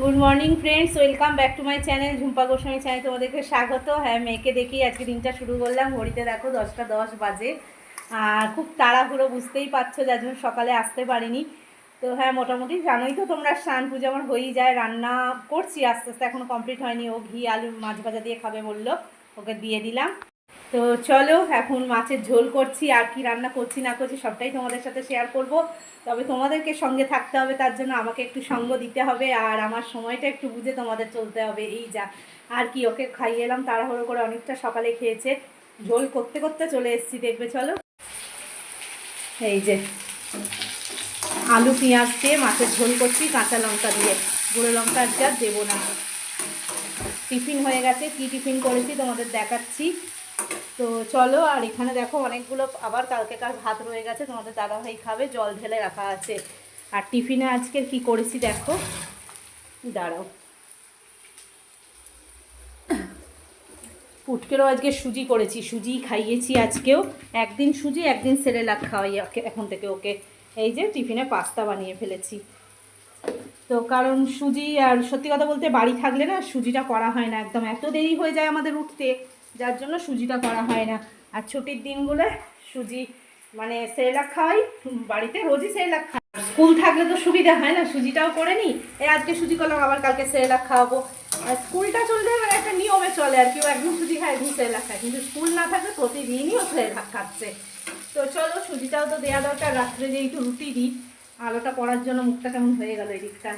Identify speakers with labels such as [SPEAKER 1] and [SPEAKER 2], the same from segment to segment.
[SPEAKER 1] Good morning friends welcome back to my channel Jhumpa Goswami channel তোমাদেরকে স্বাগত। হ্যাঁ মেয়েকে দেখি আজকে দিনটা শুরু করলাম। ঘড়িতে দেখো দশটা দশ বাজে। আর খুব তাড়াহুড়ো বুঝতেই পারছ যার জন্য সকালে আসতে পারিনি। তো হ্যাঁ মোটামুটি জানোই তো তোমরা, স্নান পুজো আমার হয়েই যায়। রান্না করছি আস্তে আস্তে এখনও কমপ্লিট হয়নি। ও ঘি, আলু মাছ ভাজা দিয়ে খাবে বলল। ওকে দিয়ে দিলাম। তো চলো, এখন মাছের ঝোল করছি, আর কি রান্না করছি, না করছি, সবটাই তোমাদের সাথে শেয়ার করব। তবে তোমাদেরকে সঙ্গে থাকতে হবে, তার জন্য আমাকে একটু সঙ্গ দিতে হবে, আর আমার সময়টা একটু বুঝে তোমাদের চলতে হবে, এই যা। আর কি, ওকে খাইয়ে এলাম, তাড়াহুড়ো করে অনেকটা সকালে খেয়েছে। ঝোল করতে করতে চলে এসেছি, দেখবে, চলো। এই যে, আলু, পেঁয়াজ দিয়ে মাছের ঝোল করছি, কাঁচা লঙ্কা দিয়ে। গুঁড়ো লঙ্কা আর দেবো না। টিফিন হয়ে গেছে, কি টিফিন করেছি তোমাদের দেখাচ্ছি। তো চলো, আর এখানে দেখো অনেকগুলো আবার কালকেকার ভাত রয়ে গেছে, তোমাদের দাদাভাই খাবে, জল ঢেলে রাখা আছে। আর টিফিনে আজকের কি করেছি দেখো? দাঁড়াও। পুটকেরও আজকে সুজি করেছি, সুজি খাইয়েছি আজকেও। একদিন সুজি, একদিন সেরেলাক খাওয়াই এখন থেকে ওকে। এই যে টিফিনে পাস্তা বানিয়ে ফেলেছি। তো কারণ সুজি আর সত্যি কথা বলতে বাড়ি থাকলে না সুজিটা করা হয় না, একদম এত দেরি হয়ে যায় আমাদের উঠতে। যার জন্য সুজিটা করা হয় না। আর ছুটির দিনগুলো সুজি মানে সেরেলাক খাওয়াই, বাড়িতে রোজই সেরেলাক খাই স্কুল থাকলে তো সুবিধা হয় না, সুজিটাও করে নিই। এই আজকে সুজি করলাম, আবার কালকে সেরেলাক খাওয়াবো। আর স্কুলটা চললে মানে একটা নিয়মে চলে আর কেউ একদিন সুজি খায় একদিন সেরেলাক খায়। কিন্তু স্কুল না থাকলে প্রতিদিনই ও সেরেলাক খাচ্ছে। তো চলো, সুজিটাও তো দেওয়া দরকার, রাত্রে যেহেতু রুটি দিই, আলোটা পড়ার জন্য মুখটা কেমন হয়ে গেল এদিকটা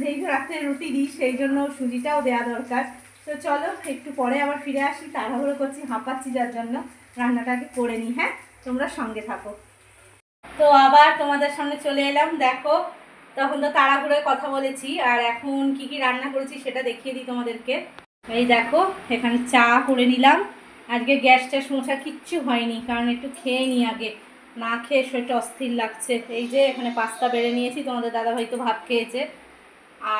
[SPEAKER 1] যেহেতু রাত্রে রুটি দিই, সেই জন্য সুজিটাও দেওয়া দরকার। তো চলো, একটু পরে আবার ফিরে আসি, তাড়াহুড়ো করছি, হাঁপাচ্ছি যার জন্য। রান্নাটাকে করে নিই হ্যাঁ? তোমরা সঙ্গে থাকো। তো আবার তোমাদের সামনে চলে এলাম, দেখো, তখন তো তাড়াহুড়োয় কথা বলেছি, আর এখন কি কি রান্না করেছি সেটা দেখিয়ে দিই তোমাদেরকে। এই দেখো, এখানে চা করে নিলাম। আজকে গ্যাস ট্যাস মোছা কিচ্ছু হয়নি, কারণ একটু খেয়ে নিই আগে। না খেয়ে শরীরটা অস্থির লাগছে। এই যে এখানে পাস্তা বেড়ে নিয়েছি, তোমাদের দাদাভাই তো ভাত খেয়েছে।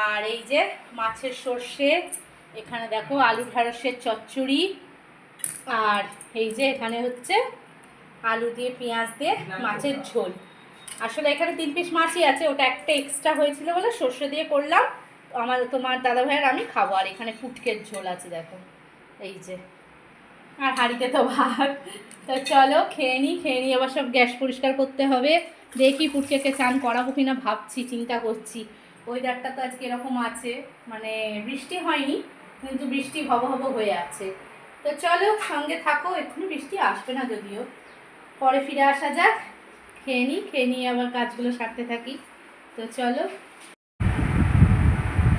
[SPEAKER 1] আর এই যে মাছের সর্ষে এখানে দেখো আলু ঢ্যাঁড়সের চচ্চড়ি। আর এই যে এখানে হচ্ছে আলু দিয়ে, পেঁয়াজ দিয়ে মাছের ঝোল। আসলে এখানে তিন পিস মাছই আছে, ওটা একটা এক্সট্রা হয়েছিল বলে সর্ষে দিয়ে করলাম। আমার, তোমার দাদা ভাইয়ের আমি খাব, আর এখানে ফুটকের ঝোল আছে দেখো। এই যে। আর হাঁড়িতে তো ভাত। তো চলো খেয়ে নিই খেয়ে নিই আবার সব গ্যাস পরিষ্কার করতে হবে। দেখি পুটকেকে চান করাবো কিনা ভাবছি, চিন্তা করছি। ওয়েদারটা তো আজকে এরকম আছে মানে বৃষ্টি হয়নি কিন্তু বৃষ্টি হব হব হয়ে আছে। তো চলো সঙ্গে থাকো, এক্ষুনি বৃষ্টি আসবে না যদিও। পরে ফিরে আসা যাক, খেয়ে নিই খেয়ে নিয়ে আবার কাজগুলো সারতে থাকি। তো চলো।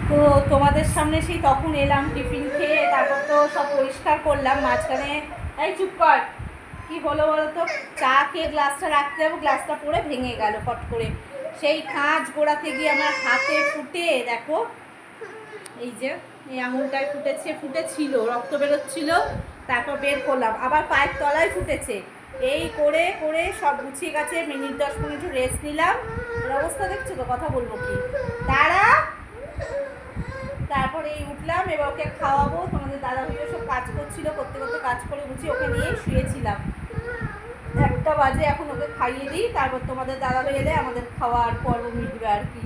[SPEAKER 1] তো তোমাদের সামনে সেই তখন এলাম, টিফিন খেয়ে তারপর তো সব পরিষ্কার করলাম, মাঝখানে, এই চুপ কর। কি হলো বলো তো চা খেয়ে গ্লাসটা রাখতে যাব, গ্লাসটা পরে ভেঙে গেল ফট করে। সেই কাঁচ গোড়াতে গিয়ে আমার হাতে ফুটে, দেখো এই যে, এই আঙুলটায় ফুটেছে, ফুটেছিল, রক্ত বেরোচ্ছিল, তারপর বের করলাম। আবার পায়ের তলায় ফুটেছে। এই করে করে সব গুছিয়ে গেছে, মিনিট দশ মিনিট রেস্ট নিলাম। অবস্থা দেখছ তো? কথা বলব কি? তারা তারপরে এই উঠলাম, এবার ওকে খাওয়াবো। তোমাদের দাদা ভাইও সব কাজ করছিল, করতে করতে কাজ করে গুছিয়ে ওকে নিয়ে শুয়েছিলাম। একটা বাজে, এখন ওকে খাইয়ে দিই। তারপর তোমাদের দাদা ভাই এলে আমাদের খাওয়ার পর্ব মিটবে আর কি।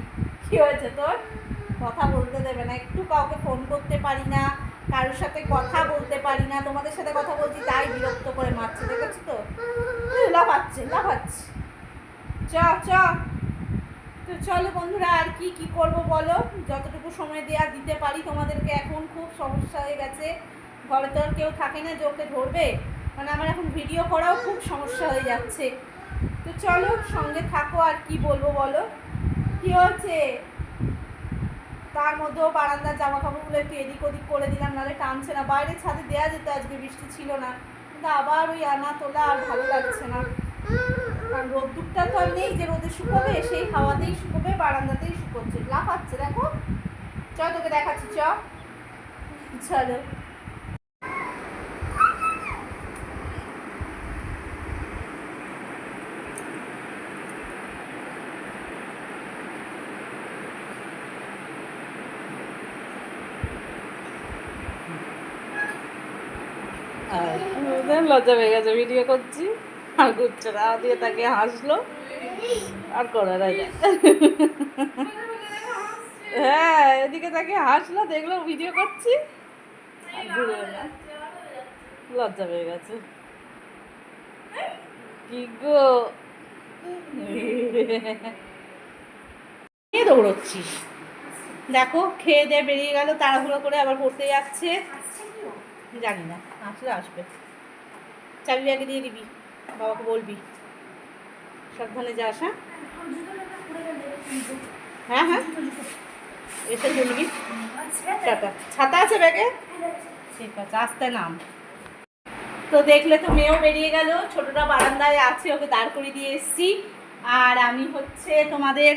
[SPEAKER 1] কী হয়েছে তোর? কথা বলতে দেবে না, একটু কাউকে ফোন করতে পারি না, কারোর সাথে কথা বলতে পারি না, তোমাদের সাথে কথা বলছি, তাই বিরক্ত করে মারছে, দেখেছ তো? লাফাচ্ছে লাফাচ্ছে। চ চ। তো চলো বন্ধুরা, আর কি কি করব বলো? যতটুকু সময় দেওয়া দিতে পারি তোমাদেরকে, এখন খুব সমস্যা হয়ে গেছে। ঘরে তো আর কেউ থাকে না, যে ওকে ধরবে। মানে আমার এখন ভিডিও করাও খুব সমস্যা হয়ে যাচ্ছে। তো চলো, সঙ্গে থাকো, আর কি বলব বলো? কি হচ্ছে তার মধ্যেও বারান্দার জামা কাপড়গুলো একটু এদিক ওদিক করে দিলাম, নাহলে টানছে না। বাইরে ছাদে দেওয়া যেত, আজকে বৃষ্টি ছিল না। কিন্তু আবার ওই আনা তোলা আর ভালো লাগছে না। কারণ রোদ্দুরটা তো আর নেই যে রোদে শুকোবে, সেই হাওয়াতেই শুকোবে, বারান্দাতেই শুকোচ্ছে। লাফাচ্ছে, দেখো। চ তোকে দেখাচ্ছি, চ। চলো।
[SPEAKER 2] লজ্জা পেয়ে গেছে ভিডিও করছি। আর ঘুরছে না দিয়ে তাকে হাসলো। আর করে না হ্যাঁ এদিকে তাকে হাসলো, দেখল ভিডিও করছি। আর। লজ্জা পেয়ে গেছে। কি গো?
[SPEAKER 1] দৌড়চ্ছিস। দেখো, খেয়ে দিয়ে বেরিয়ে গেল, তাড়াহুড়ো করে আবার পড়তে যাচ্ছে। জানি না, আসলে আসবে। চাবি আগে দিয়ে দিবি, বাবাকে বলবি। সাবধানে যাস হ্যাঁ? হ্যাঁ হ্যাঁ। এসে তুলবি ছাতা ছাতা আছে ব্যাগে? ঠিক আছে, আস্তে নাম। তো দেখলে তো মেয়েও বেরিয়ে গেল, ছোটটা বারান্দায় আছে, ওকে দাঁড় করিয়ে দিয়ে এসেছি। আর আমি হচ্ছে তোমাদের,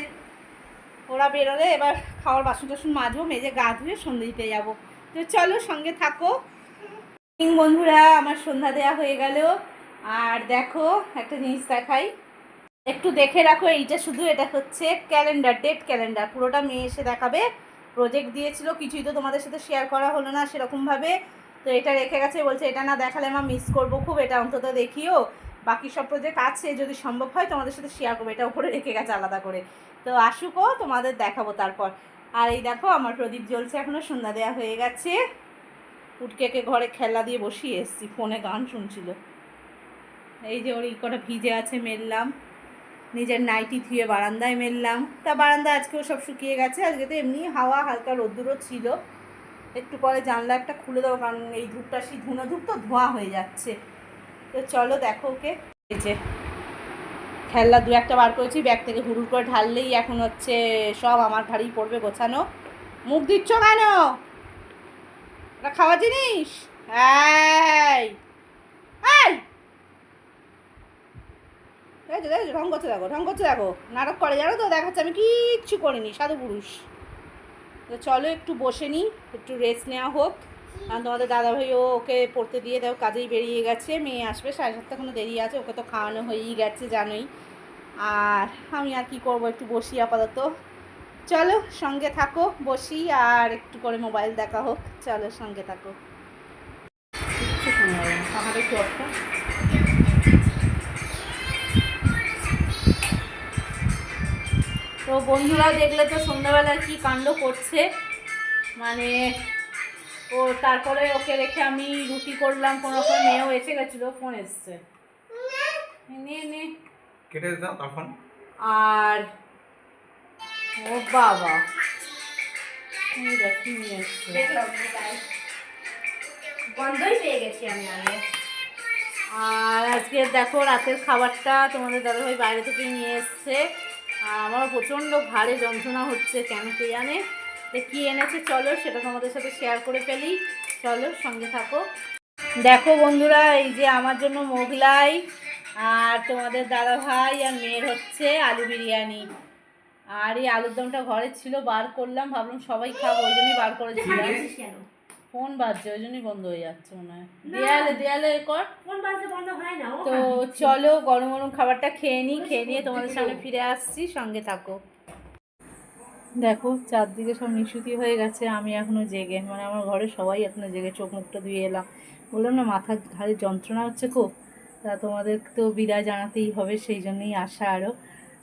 [SPEAKER 1] ওরা বেরোলে এবার খাওয়ার বাসন টাসন মাজবো, মেজে গা ধুয়ে সন্ধ্যে দিতে যাব। তো চলো সঙ্গে থাকো। বন্ধুরা। আমার সন্ধ্যা দেয়া হয়ে গেল। আর দেখো, একটা জিনিস দেখাই। একটু দেখে রাখো, এইটা শুধু, এটা হচ্ছে ক্যালেন্ডার ডেট ক্যালেন্ডার পুরোটা মেয়ে এসে দেখাবে। প্রজেক্ট দিয়েছিল, কিছুই তো তোমাদের সাথে শেয়ার করা হলো না সেরকমভাবে। তো এটা রেখে গেছে, বলছে, এটা না দেখালে মা মিস করব খুব, এটা অন্তত দেখিও। বাকি সব প্রজেক্ট আছে, যদি সম্ভব হয় তোমাদের সাথে শেয়ার করব। এটা উপরে রেখে গেছে আলাদা করে। তো আসুকও তোমাদের দেখাবো তারপর। আর এই দেখো, আমার প্রদীপ জ্বলছে এখনও সন্ধ্যা দেওয়া হয়ে গেছে। উটকেকে ঘরে খেলা দিয়ে বসিয়ে এসছি, ফোনে গান শুনছিল। এই যে ওর কটা ভিজে আছে মেললাম, নিজের নাইটি ধুয়ে বারান্দায় মেললাম। তা বারান্দা আজকেও সব শুকিয়ে গেছে, আজকে তো এমনি হাওয়া, হালকা রোদ্দুরও ছিল। একটু পরে জানলা একটা খুলে দেবো, কারণ এই ধূপটা, সেই ধুনো ধূপ তো ধোঁয়া হয়ে যাচ্ছে। তো চলো দেখো ওকে। যে খেলনা দু একটা বার করেছি, ব্যাগ থেকে হুড়ুর করে ঢাললেই এখন হচ্ছে সব আমার ঘাড়েই পড়বে গোছানো। মুখ দিচ্ছ কেন? এটা খাওয়া জিনিস? এই এই। দেখো দেখো ঢং করছে দেখো, ঢং করছে দেখো। নাটক করে জানো তো, দেখাচ্ছে আমি কিচ্ছু করিনি, সাধু পুরুষ। তো চলো একটু বসে নিই একটু রেস্ট নেওয়া হোক। কারণ তোমাদের দাদাভাইও ওকে পড়তে দিয়ে দেখো, কাজেই বেরিয়ে গেছে, মেয়ে আসবে, সাড়ে সাতটা কোনো দেরি আছে, ওকে তো খাওয়ানো হয়েই গেছে, জানোই। আর আমি আর কি করব, একটু বসি আপাতত। চলো সঙ্গে থাকো বসি আর একটু করে মোবাইল দেখা হোক। চলো সঙ্গে থাকো। আমার একটু তো বন্ধুরা দেখলে তো সন্ধ্যাবেলায় কি কাণ্ড করছে। মানে ও তারপরে ওকে রেখে আমি রুটি করলাম কোনো রকম মেয়েও এসে গেছিল ফোন এসছে। নে নে।
[SPEAKER 3] কেটে দাও তখন।
[SPEAKER 1] আর ও বাবা। এই দেখ কি নিয়ে এসছে?
[SPEAKER 4] বন্ধই পেয়ে গেছি আমি আগে।
[SPEAKER 1] আর আজকে দেখো রাতের খাবারটা তোমাদের দাদাভাই বাইরে থেকে নিয়ে এসছে। আর আমার প্রচণ্ড ঘাড়ে যন্ত্রণা হচ্ছে কেন কে জানে? কী এনেছে চলো সেটা তোমাদের সাথে শেয়ার করে ফেলি। চলো সঙ্গে থাকো। দেখো বন্ধুরা এই যে আমার জন্য মোগলাই আর তোমাদের দাদা ভাই আর মেয়ের হচ্ছে আলু বিরিয়ানি। আর এই আলুর দমটা ঘরে ছিল বার করলাম ভাবলাম সবাই খাব ওই জন্যই বার করেছিলাম ফোন বাজছে ওই জন্যই বন্ধ হয়ে যাচ্ছে মনে হয়। দেয়ালে দেয়ালে কর।
[SPEAKER 4] ফোন বাজতে বন্ধ হয় না
[SPEAKER 1] তো চলো গরম গরম খাবারটা খেয়ে নিই খেয়ে নিয়ে তোমাদের সামনে ফিরে আসছি সঙ্গে থাকো। দেখো চারদিকে সব নিশুতি হয়ে গেছে আমি এখনও জেগে মানে আমার ঘরে সবাই এখনও জেগে চোখ মুখটা ধুয়ে এলাম। বললাম না মাথার ঘাড়ে যন্ত্রণা হচ্ছে খুব তা তোমাদের তো বিদায় জানাতেই হবে সেই জন্যই আসা আরও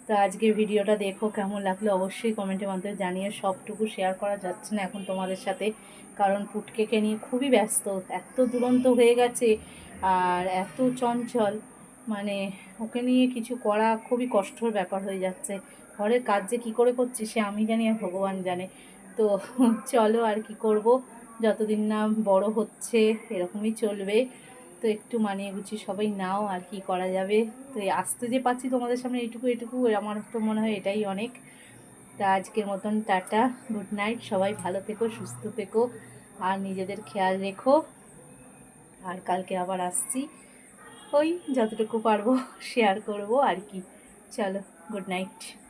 [SPEAKER 1] তো আজকে ভিডিওটা দেখো, কেমন লাগল অবশ্যই কমেন্টের মাধ্যমে জানিয়ে সবটুকু শেয়ার করা যাচ্ছে না এখন তোমাদের সাথে। কারণ পুটকেকে নিয়ে খুবই ব্যস্ত, এত দুরন্ত হয়ে গেছে আর এত চঞ্চল। মানে ওকে নিয়ে কিছু করা খুবই কষ্টর ব্যাপার হয়ে যাচ্ছে। ঘরের কাজ যে কী করে করছি সে আমি জানি আর ভগবান জানে। তো চলো আর কি করব, যতদিন না বড় হচ্ছে এরকমই চলবে। তো একটু মানিয়ে গুছিয়ে সবাই নাও আর কি করা যাবে। তো আসতে যে পাচ্ছি তোমাদের সামনে এইটুকু এটুকু আমার তো মনে হয় এটাই অনেক। তা আজকের মতন টাটা, গুড নাইট, সবাই ভালো থেকো, সুস্থ থেকো, আর নিজেদের খেয়াল রেখো। আর কালকে আবার আসছি, ওই যতটুকু পারব শেয়ার করব আর কি। চলো, গুড নাইট।